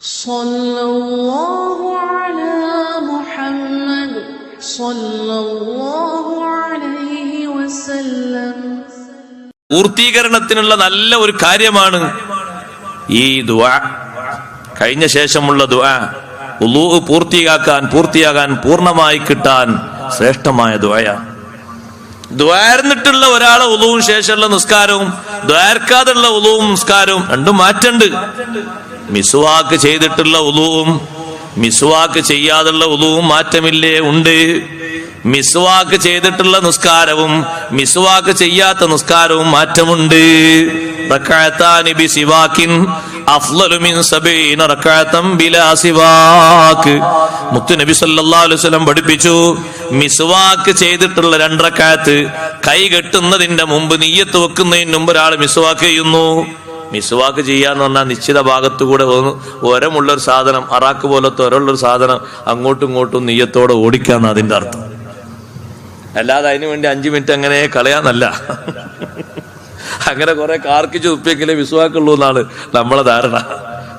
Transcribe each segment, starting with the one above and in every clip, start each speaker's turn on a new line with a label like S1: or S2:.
S1: صلى الله على محمد صلى الله عليه وسلم
S2: പൂർത്തീകരണത്തിനുള്ള നല്ല ഒരു കാര്യമാണ് ഈ ദുആ കഴിഞ്ഞ ശേഷമുള്ള ദുആ ഉളൂ പൂർത്തിയാക്കാൻ പൂർത്തിയാകാൻ പൂർണ്ണമായി കിട്ടാൻ ശ്രേഷ്ഠമായ ദുആയാണ് ദ്വാരന്നിട്ടുള്ള ഒരാളെ ഉളവും ശേഷമുള്ള നിസ്കാരവും ദ്വാരക്കാതുള്ള ഉളവും നിസ്കാരവും രണ്ടും മാറ്റണ്ട് മിസുവാക്ക് ചെയ്തിട്ടുള്ള ഉദുവും മിസ്വാക്ക് ചെയ്യാതുള്ള ഉദുവും മാറ്റമില്ലേ? ഉണ്ട്. മിസ്വാക്ക് ചെയ്തിട്ടുള്ള നിസ്കാരവും മിസ്വാക്ക് ചെയ്യാത്ത നിസ്കാരവും മാറ്റമുണ്ട്. പഠിപ്പിച്ചു മിസ്വാക്ക് ചെയ്തിട്ടുള്ള രണ്ടറക്കാത്ത് കൈ കെട്ടുന്നതിന്റെ മുമ്പ് നീയത്ത് വെക്കുന്നതിന് മുമ്പ് ഒരാൾ മിസ്വാക്ക് ചെയ്യുന്നു. മിസ്വാക്ക് ചെയ്യാന്ന് പറഞ്ഞാൽ നിശ്ചിത ഭാഗത്തുകൂടെ ഒന്ന് ഒരമുള്ള ഒരു സാധനം അറാക്ക് പോലത്തെ ഒരമുള്ളൊരു സാധനം അങ്ങോട്ടും ഇങ്ങോട്ടും നീയത്തോടെ ഓടിക്കാന്ന് അതിന്റെ അർത്ഥം. അല്ലാതെ അതിനു വേണ്ടി അഞ്ചു മിനിറ്റ് അങ്ങനെ കളയാന്നല്ല. അങ്ങനെ കുറെ കാർക്കിച്ച് ഉപ്പിയെങ്കിലേ വിശ്വാക്കുള്ളൂ എന്നാണ് നമ്മളെ ധാരണ.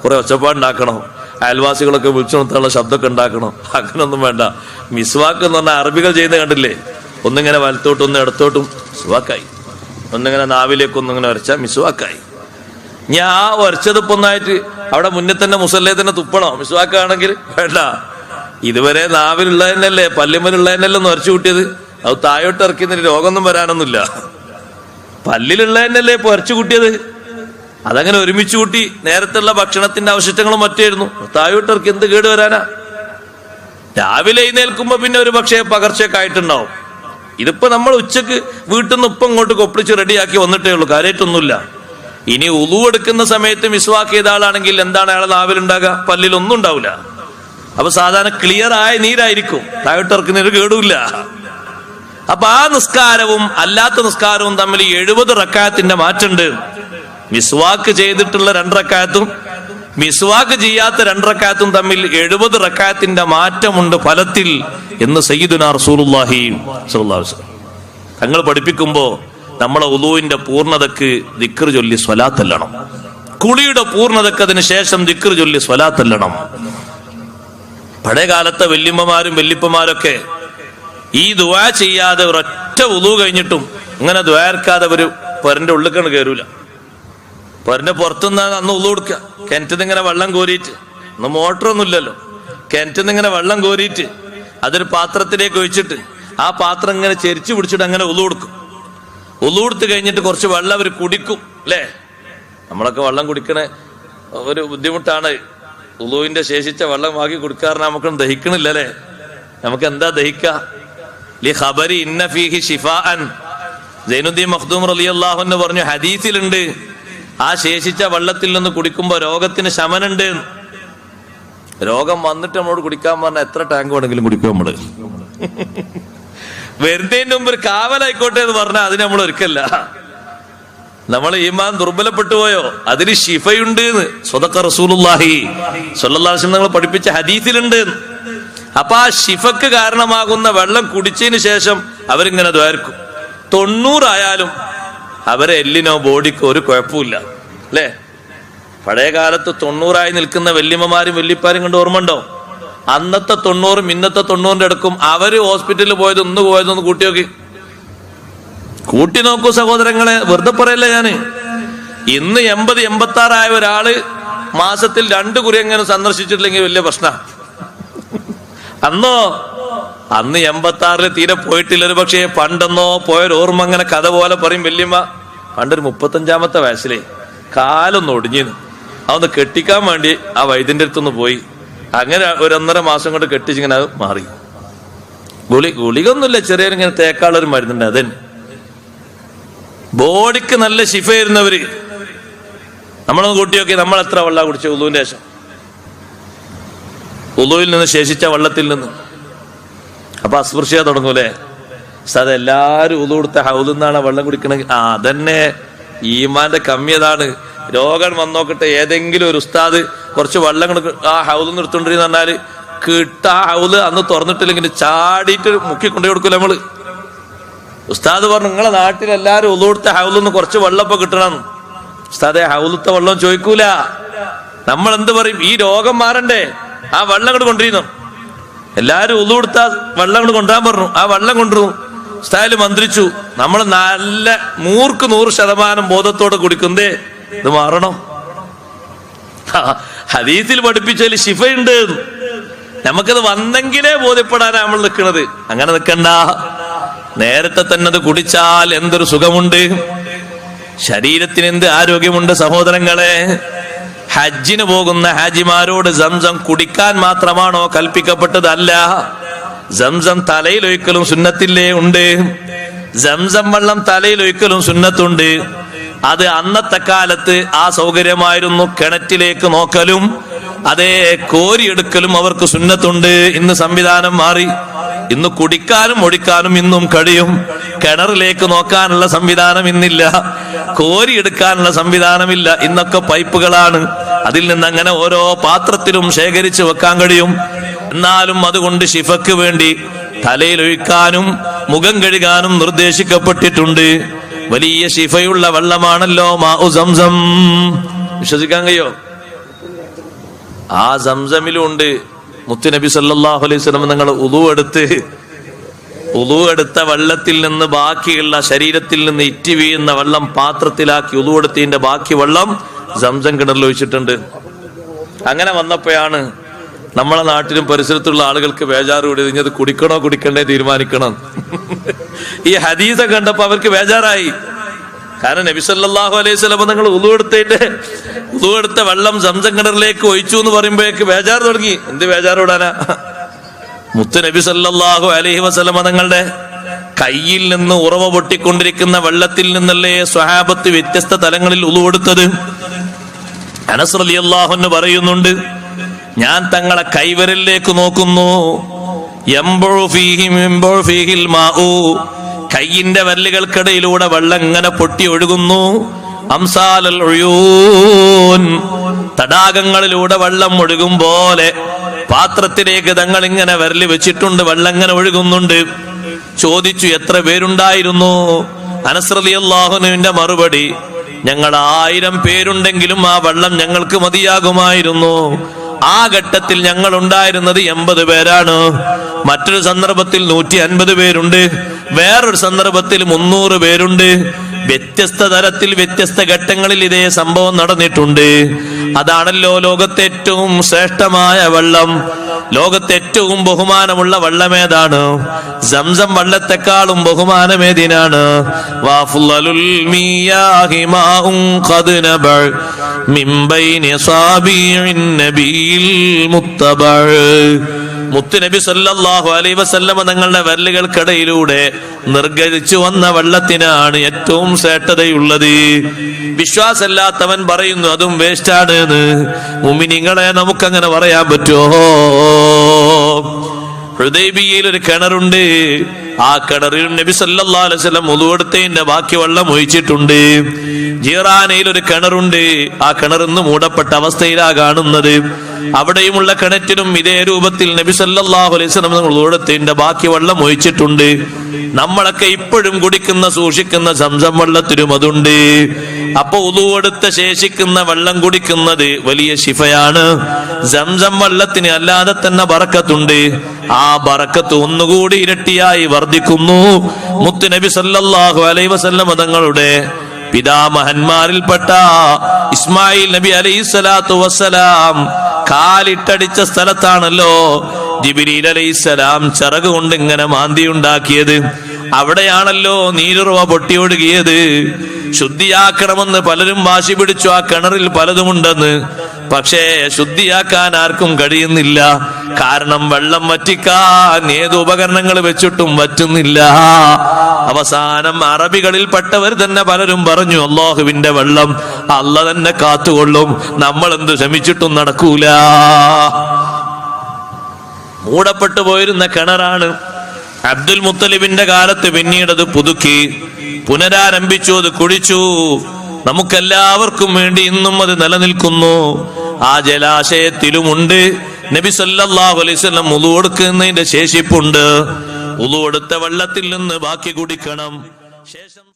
S2: കുറെ ഒച്ചപ്പാടുണ്ടാക്കണം. അയൽവാസികളൊക്കെ വിളിച്ചു നിർത്താനുള്ള ശബ്ദമൊക്കെ ഉണ്ടാക്കണം. അങ്ങനൊന്നും വേണ്ട. മിസ്വാക്ക് എന്ന് പറഞ്ഞാൽ അറബികൾ ചെയ്യുന്ന കണ്ടില്ലേ? ഒന്നിങ്ങനെ വലത്തോട്ടും ഒന്ന് ഇടത്തോട്ടും മിസ്വാക്കായി. ഒന്നിങ്ങനെ നാവിലേക്ക് ഒന്നിങ്ങനെ വരച്ച മിസ്വാക്കായി. ഞാൻ ആ ഒരച്ചതുപ്പൊന്നായിട്ട് അവിടെ മുന്നേ തന്നെ മുസല്ലേ തന്നെ തുപ്പണോ. മിസ്വാക്കാണെങ്കിൽ വേണ്ട. ഇതുവരെ നാവിലുള്ളതന്നെയല്ലേ പല്ലുമലുള്ളതന്നെയല്ലേ ഒന്ന് വരച്ചു കൂട്ടിയത്? അത് താഴോട്ട് ഇറക്കിയതിന് രോഗമൊന്നും വരാനൊന്നുമില്ല. പല്ലിലുള്ള തന്നെയല്ലേ ഇപ്പൊ ഇറച്ചു കൂട്ടിയത്? അതങ്ങനെ ഒരുമിച്ച് കൂട്ടി നേരത്തുള്ള ഭക്ഷണത്തിന്റെ അവശിഷ്ടങ്ങളും മറ്റായിരുന്നു. താഴോട്ടിറക്കി എന്ത് കേട് വരാനാ? രാവിലെ എഴുന്നേൽക്കുമ്പോ പിന്നെ ഒരു പക്ഷേ പകർച്ചയൊക്കെ ആയിട്ടുണ്ടാവും. ഇതിപ്പോ നമ്മൾ ഉച്ചയ്ക്ക് വീട്ടിൽ നിന്ന് ഉപ്പം ഇങ്ങോട്ട് കൊപ്പിളിച്ച് റെഡിയാക്കി വന്നിട്ടേ ഉള്ളൂ. കാര്യമായിട്ടൊന്നുമില്ല. ഇനി ഉളു എടുക്കുന്ന സമയത്ത് മിസ്വാക്ക് ചെയ്ത ആളാണെങ്കിൽ എന്താണ് അയാളെ നാവിലുണ്ടാകുക? പല്ലിൽ ഒന്നും ഉണ്ടാവില്ല. അപ്പൊ സാധാരണ ക്ലിയർ ആയ നീരായിരിക്കും. താഴോട്ടിറക്കുന്നതിന് കേടുമില്ല. അപ്പൊ ആ നിസ്കാരവും അല്ലാത്ത നിസ്കാരവും തമ്മിൽ എഴുപത് റക്കായത്തിന്റെ മാറ്റുണ്ട് മിസ്വാക്ക് ചെയ്തിട്ടുള്ള രണ്ടറക്കായത്തും മിസ്വാക്ക് ചെയ്യാത്ത രണ്ടറക്കായത്തും തമ്മിൽ എഴുപത് റക്കായത്തിന്റെ മാറ്റമുണ്ട് ഫലത്തിൽ എന്ന് സയ്യിദുന റസൂലുള്ളാഹി സ്വല്ലല്ലാഹു തങ്ങൾ പഠിപ്പിക്കുമ്പോ നമ്മളെ ഉദുവിന്റെ പൂർണതക്ക് ദിക്കർ ചൊല്ലി സ്വലാത്തല്ലണം കുളിയുടെ പൂർണതക്ക് അതിന് ശേഷം ദിക്കർ ചൊല്ലി സ്വലാത്തല്ലണം പഴയ കാലത്തെ വല്യമ്മമാരും വല്യപ്പമാരൊക്കെ ഈ ദുവാ ചെയ്യാതെ ഒരൊറ്റ ഉദു കഴിഞ്ഞിട്ടും ഇങ്ങനെ ദ്വാർക്കാതെ ഒരു പൊരന്റെ ഉള്ളിക്കണ് കയറൂല പൊരന്റെ പുറത്തുനിന്ന് അന്ന് ഉദു കൊടുക്കുക കിണറ്റിൽ ഇങ്ങനെ വെള്ളം കോരിയിട്ട്. ഇന്ന് മോട്ടറൊന്നുമില്ലല്ലോ. കിണറ്റിന്ന് ഇങ്ങനെ വെള്ളം കോരിയിട്ട്. അതൊരു പാത്രത്തിലേക്ക് ഒഴിച്ചിട്ട് ആ പാത്രം ഇങ്ങനെ ചെരിച്ചു പിടിച്ചിട്ട് അങ്ങനെ ഉദു കൊടുക്കും. ഉളു കൊടുത്ത് കഴിഞ്ഞിട്ട് കുറച്ച് വെള്ളം അവർ കുടിക്കും അല്ലേ? നമ്മളൊക്കെ വെള്ളം കുടിക്കണ ഒരു ബുദ്ധിമുട്ടാണ്. ഉളുവിന്റെ ശേഷിച്ച വെള്ളം വാങ്ങി കൊടുക്കാറുണ്ട് നമുക്കൊന്നും ദഹിക്കണില്ല അല്ലേ? നമുക്ക് എന്താ ദഹിക്ക? ലി ഖബരി ഇന്ന ഫീഹി മഖ്ദൂം റളിയല്ലാഹു എന്ന് പറഞ്ഞു ഹദീസിലുണ്ട് ആ ശേഷിച്ച വെള്ളത്തിൽ നിന്ന് കുടിക്കുമ്പോ രോഗത്തിന് ശമനുണ്ട്. രോഗം വന്നിട്ട് നമ്മളോട് കുടിക്കാൻ പറഞ്ഞ എത്ര ടാങ്ക് വേണമെങ്കിലും കുടിക്കും നമ്മൾ. വരുന്നതിന് മുമ്പ് ഒരു കാവലായിക്കോട്ടെ എന്ന് പറഞ്ഞാൽ അതിന് നമ്മൾ ഒരുക്കല്ല. നമ്മൾ ഈമാൻ ദുർബലപ്പെട്ടു പോയോ? അതിന് ഷിഫയുണ്ട് സ്വതക്ക റസൂലുല്ലാഹി വസല്ലം നിങ്ങൾ പഠിപ്പിച്ച ഹദീസിലുണ്ട് അപ്പൊ ആ ഷിഫക്ക് കാരണമാകുന്ന വെള്ളം കുടിച്ചതിന് ശേഷം അവരിങ്ങനെ ദ്വാരക്കും. തൊണ്ണൂറായാലും അവരെ എല്ലിനോ ബോഡിക്കോ ഒരു കുഴപ്പമില്ല അല്ലേ? പഴയ കാലത്ത് തൊണ്ണൂറായി നിൽക്കുന്ന വല്യമ്മമാരും വല്യപ്പാരും കണ്ട് ഓർമ്മണ്ടോ അന്നത്തെ തൊണ്ണൂറും ഇന്നത്തെ തൊണ്ണൂറിന്റെ അടുക്കും അവർ ഹോസ്പിറ്റലിൽ പോയത് ഒന്ന് പോയതൊന്ന് കൂട്ടി നോക്കി. കൂട്ടി നോക്കൂ സഹോദരങ്ങളെ വെറുതെ പറയല്ല ഞാൻ? ഇന്ന് എൺപത് എൺപത്തി ആറായ ഒരാൾ മാസത്തിൽ രണ്ട് കുറി എങ്ങനെ സന്ദർശിച്ചിട്ടില്ലെങ്കിൽ വലിയ പ്രശ്ന. അന്നോ? അന്ന് എൺപത്തി ആറിൽ തീരെ പോയിട്ടില്ല ഒരു പക്ഷേ പണ്ടെന്നോ പോയൊരു ഓർമ്മ അങ്ങനെ കഥ പോലെ പറയും വല്യമ്മ. പണ്ടൊരു മുപ്പത്തഞ്ചാമത്തെ വയസ്സിലേ കാലൊന്ന് ഒടിഞ്ഞിരുന്നു അതൊന്ന് കെട്ടിക്കാൻ വേണ്ടി ആ വൈദ്യന്റെ അടുത്തൊന്ന് പോയി. അങ്ങനെ ഒരൊന്നര മാസം കൊണ്ട് കെട്ടിച്ചിങ്ങനെ അത് മാറി. ഗുളി ഗുളികൊന്നുമില്ല ചെറിയൊരിങ്ങനെ തേക്കാളൊരു മരുന്നുണ്ട് അതന്നെ. ബോഡിക്ക് നല്ല ശിഫയായിരുന്നവര് നമ്മളൊന്ന് കൂട്ടി നോക്കി നമ്മൾ എത്ര വെള്ള കുടിച്ചു ഉദുവിന്റെ ശേഷം. ഉദുവിൽ നിന്ന് ശേഷിച്ച വെള്ളത്തിൽ നിന്ന്. അപ്പൊ അസ്പൃശ്യ തുടങ്ങൂലേ? അത് എല്ലാരും ഉളു കൊടുത്ത ഹൗദിൽ നിന്നാണ് വെള്ളം കുടിക്കണമെങ്കിൽ ആ അതന്നെ. ഈമാന്റെ കമ്മിയതാണ്. രോഗം വന്നോക്കട്ടെ ഏതെങ്കിലും ഒരു ഉസ്താദ് കുറച്ച് വെള്ളം കിടക്ക് ആ ഹൗൽ നിർത്തുകൊണ്ടിരുന്ന പറഞ്ഞാൽ കിട്ട ആ ഹൗൽ അന്ന് തുറന്നിട്ടില്ലെങ്കിൽ ചാടിയിട്ട് മുക്കി കൊണ്ടു കൊടുക്കൂല നമ്മൾ. ഉസ്താദ് പറഞ്ഞു നിങ്ങളെ നാട്ടിൽ എല്ലാരും ഉള്ളൂടുത്ത ഹൗലിന്ന് കുറച്ച് വെള്ളപ്പൊ കിട്ടണം. ഉസ്താദെ ഹൗലത്തെ വെള്ളം ചോദിക്കൂല. നമ്മൾ എന്ത് പറയും? ഈ രോഗം മാറണ്ടേ. ആ വെള്ളം കൂടെ കൊണ്ടിരുന്നു എല്ലാരും ഉള്ളു കൊടുത്താ വെള്ളം കൂടെ കൊണ്ടുവരാൻ പറഞ്ഞു. ആ വെള്ളം കൊണ്ടുവന്നു. സ്ഥായാലും മന്ത്രിച്ചു നമ്മൾ നല്ല നൂർക്ക് നൂറ് ശതമാനം ബോധത്തോടെ കുടിക്കുന്നേ ഇത് മാറണം? ഹദീസിൽ പഠിപ്പിച്ചതിൽ ശിഫയുണ്ട്. നമുക്കത് വന്നെങ്കിലേ ബോധ്യപ്പെടാനാ നമ്മൾ നിൽക്കുന്നത് അങ്ങനെ നിൽക്കണ്ട. നേരത്തെ തന്നെ അത് കുടിച്ചാൽ എന്തൊരു സുഖമുണ്ട്. ശരീരത്തിന് എന്ത് ആരോഗ്യമുണ്ട് സഹോദരങ്ങളെ? ഹജ്ജിന് പോകുന്ന ഹാജിമാരോട് സംസം കുടിക്കാൻ മാത്രമാണോ കൽപ്പിക്കപ്പെട്ടത് അല്ല സംസം തലയിലൊഴിക്കലും സുന്നത്തില്ലേ ഉണ്ട്? സംസം വെള്ളം തലയിൽ ഒഴിക്കലും സുന്നത്തുണ്ട്. അത് അന്നത്തെ കാലത്ത് ആ സൗകര്യമായിരുന്നു കിണറ്റിലേക്ക് നോക്കലും അതേ കോരിയെടുക്കലും അവർക്ക് സുന്നത്തുണ്ട്. ഇന്ന് സംവിധാനം മാറി. ഇന്ന് കുടിക്കാനും ഒടിക്കാനും ഇന്നും കഴിയും. കിണറിലേക്ക് നോക്കാനുള്ള സംവിധാനം ഇന്നില്ല. കോരിയെടുക്കാനുള്ള സംവിധാനമില്ല. ഇന്നൊക്കെ പൈപ്പുകളാണ്. അതിൽ നിന്ന് അങ്ങനെ ഓരോ പാത്രത്തിലും ശേഖരിച്ചു വെക്കാൻ കഴിയും. എന്നാലും അതുകൊണ്ട് ശിഫക്ക് വേണ്ടി തലയിൽ ഒഴിക്കാനും മുഖം കഴുകാനും നിർദ്ദേശിക്കപ്പെട്ടിട്ടുണ്ട്. വലിയ ശിഫയുള്ള വെള്ളമാണല്ലോ മാഉ സംസം. വിശ്വസിക്കാൻ കഴിയോ? ആ സംസമിലും ഉണ്ട് മുത്തുനബി സല്ലല്ലാഹു അലൈഹി വസല്ലം നിങ്ങൾ ഉതു എടുത്ത് ഉതു എടുത്ത വെള്ളത്തിൽ നിന്ന് ബാക്കിയുള്ള ശരീരത്തിൽ നിന്ന് ഇറ്റി വീഴുന്ന വെള്ളം പാത്രത്തിലാക്കി ഉതു എടുത്തതിന്റെ ബാക്കി വെള്ളം സംസം കിണറിൽ ഒഴിച്ചിട്ടുണ്ട്. അങ്ങനെ വന്നപ്പോഴാണ് നമ്മളെ നാട്ടിലും പരിസരത്തുള്ള ആളുകൾക്ക് ബേജാറ് കൂടി ഇനി കുടിക്കണോ കുടിക്കണ്ടേ തീരുമാനിക്കണം. ഈ ഹദീസ കണ്ടപ്പോ അവർക്ക് ബേജാറായി കാരണം നബി സല്ലല്ലാഹു അലൈഹി സ്വലം നിങ്ങൾ ഉളു എടുത്തിട്ട് ഉളു എടുത്ത വെള്ളം സംസം കിണറിലേക്ക് ഒഴിച്ചു എന്ന് പറയുമ്പോഴേക്ക് ബേജാറ് തുടങ്ങി. എന്ത് ബേജാറ് വിടാനാ മുത്ത് നബി സല്ലല്ലാഹു അലൈഹി വസ്ലമ തങ്ങളുടെ കയ്യിൽ നിന്ന് ഉറവ പൊട്ടിക്കൊണ്ടിരിക്കുന്ന വെള്ളത്തിൽ നിന്നല്ലേ സ്വഹാബത്ത് വ്യത്യസ്ത തലങ്ങളിൽ ഉളുവെടുത്തത് അനസ് അള്ളാഹു പറയുന്നുണ്ട് ഞാൻ തങ്ങളെ കൈവരലിലേക്ക് നോക്കുന്നു. കൈയിന്റെ വല്ലുകൾക്കിടയിലൂടെ വെള്ളം ഇങ്ങനെ പൊട്ടി ഒഴുകുന്നു. അംസാലൽ തടാകങ്ങളിലൂടെ വെള്ളം ഒഴുകും പോലെ പാത്രത്തിലേക്ക് തങ്ങൾ ഇങ്ങനെ വരൽ വെച്ചിട്ടുണ്ട് വെള്ളം ഇങ്ങനെ ഒഴുകുന്നുണ്ട്. ചോദിച്ചു എത്ര പേരുണ്ടായിരുന്നു? അള്ളാഹുനുവിന്റെ മറുപടി ഞങ്ങൾ ആയിരം പേരുണ്ടെങ്കിലും ആ വെള്ളം ഞങ്ങൾക്ക് മതിയാകുമായിരുന്നു. ആ ഘട്ടത്തിൽ ഞങ്ങൾ ഉണ്ടായിരുന്നത് എൺപത് പേരാണ്. മറ്റൊരു സന്ദർഭത്തിൽ നൂറ്റി അൻപത് പേരുണ്ട്. വേറൊരു സന്ദർഭത്തിൽ മുന്നൂറ് പേരുണ്ട്. വ്യത്യസ്ത തരത്തിൽ വ്യത്യസ്ത ഘട്ടങ്ങളിൽ ഇതേ സംഭവം നടന്നിട്ടുണ്ട്. അതാണല്ലോ ലോകത്തെ ഏറ്റവും ശ്രേഷ്ഠമായ വെള്ളം. ലോകത്തെ ഏറ്റവും ബഹുമാനമുള്ള വെള്ളമേതാണ് സംസം വള്ളത്തെക്കാളും ബഹുമാനമേതിനാണ് സാബിഇൻ നബിയിൽ മുത്തുനബി സല്ലാഹു അലൈ വസല്ലമ തങ്ങളുടെ വരലുകൾക്കിടയിലൂടെ നിർഗരിച്ചു വന്ന വെള്ളത്തിനാണ് ഏറ്റവും ശ്രേഷ്ഠതയുള്ളത്. വിശ്വാസമില്ലാത്തവൻ പറയുന്നു അതും വേസ്റ്റാണ് മുമിനിങ്ങളെ നമുക്കങ്ങനെ പറയാൻ പറ്റുമോ? ഹൃദയബിയിൽ ഒരു കിണറുണ്ട്. ആ കിണറിൽ നബി വസല്ലം മുതുവെടുത്തതിന്റെ ബാക്കി വെള്ളം ഒഴിച്ചിട്ടുണ്ട്. ജീറാനയിൽ ഒരു കിണറുണ്ട്. ആ കിണറിന്ന് മൂടപ്പെട്ട അവസ്ഥയിലാ കാണുന്നത്. അവിടെയുമുള്ള കിണറ്റിനും ഇതേ രൂപത്തിൽ നബി സല്ലല്ലാഹു അലൈഹി വസല്ലം മുതുവെടുത്തതിന്റെ ബാക്കി വെള്ളം ഒഴിച്ചിട്ടുണ്ട്. നമ്മളൊക്കെ ഇപ്പോഴും കുടിക്കുന്ന സൂക്ഷിക്കുന്ന സംസം വെള്ളത്തിനും അതുണ്ട്. അപ്പൊ ഉതുവെടുത്ത ശേഷിക്കുന്ന വെള്ളം കുടിക്കുന്നത് വലിയ ശിഫയാണ്. സംസം വെള്ളത്തിന് അല്ലാതെ തന്നെ ബറക്കത്തുണ്ട്. ആ ബറക്കത്ത് ഒന്നുകൂടി ഇരട്ടിയായി വർദ്ധിക്കുന്നു. മുത്തുനബി സല്ലല്ലാഹു അലൈഹി വസല്ലം തങ്ങളുടെ പിതാമഹന്മാരിൽപ്പെട്ട ഇസ്മായിൽ നബി അലൈഹി സ്വലാത്തു വസ്സലാം കാലിട്ടടിച്ച സ്ഥലത്താണല്ലോ ജിബിരിൽ അലൈഹിസ്സലാം ചിറക് കൊണ്ട് ഇങ്ങനെ മാന്തി ഉണ്ടാക്കിയത്. അവിടെയാണല്ലോ നീരുറവ പൊട്ടിയൊഴുകിയത്. ശുദ്ധിയാക്കണമെന്ന് പലരും വാശി പിടിച്ചു ആ കിണറിൽ പലതുമുണ്ടെന്ന്. പക്ഷേ ശുദ്ധിയാക്കാൻ ആർക്കും കഴിയുന്നില്ല. കാരണം വെള്ളം വറ്റിക്കാൻ ഏത് ഉപകരണങ്ങൾ വെച്ചിട്ടും വറ്റുന്നില്ല അവസാനം അറബികളിൽപ്പെട്ടവർ തന്നെ പലരും പറഞ്ഞു അള്ളാഹുവിന്റെ വെള്ളം അല്ല തന്നെ കാത്തുകൊള്ളും. നമ്മൾ എന്ത് ശ്രമിച്ചിട്ടും നടക്കൂല. മൂടപ്പെട്ടു പോയിരുന്ന കിണറാണ് അബ്ദുൽ മുത്തലിബിന്റെ കാലത്ത് പിന്നീടത് പുതുക്കി. പുനരാരംഭിച്ചു അത് കുഴിച്ചു നമുക്കെല്ലാവർക്കും വേണ്ടി ഇന്നും അത് നിലനിൽക്കുന്നു. ആ ജലാശയത്തിലുമുണ്ട്. നബി സല്ലാഹു അലൈഹി വസല്ലം ഉളു കൊടുക്കുന്നതിന്റെ ശേഷിപ്പുണ്ട്. ഉളു കൊടുത്ത വെള്ളത്തിൽ നിന്ന് ബാക്കി കുടിക്കണം. ശേഷം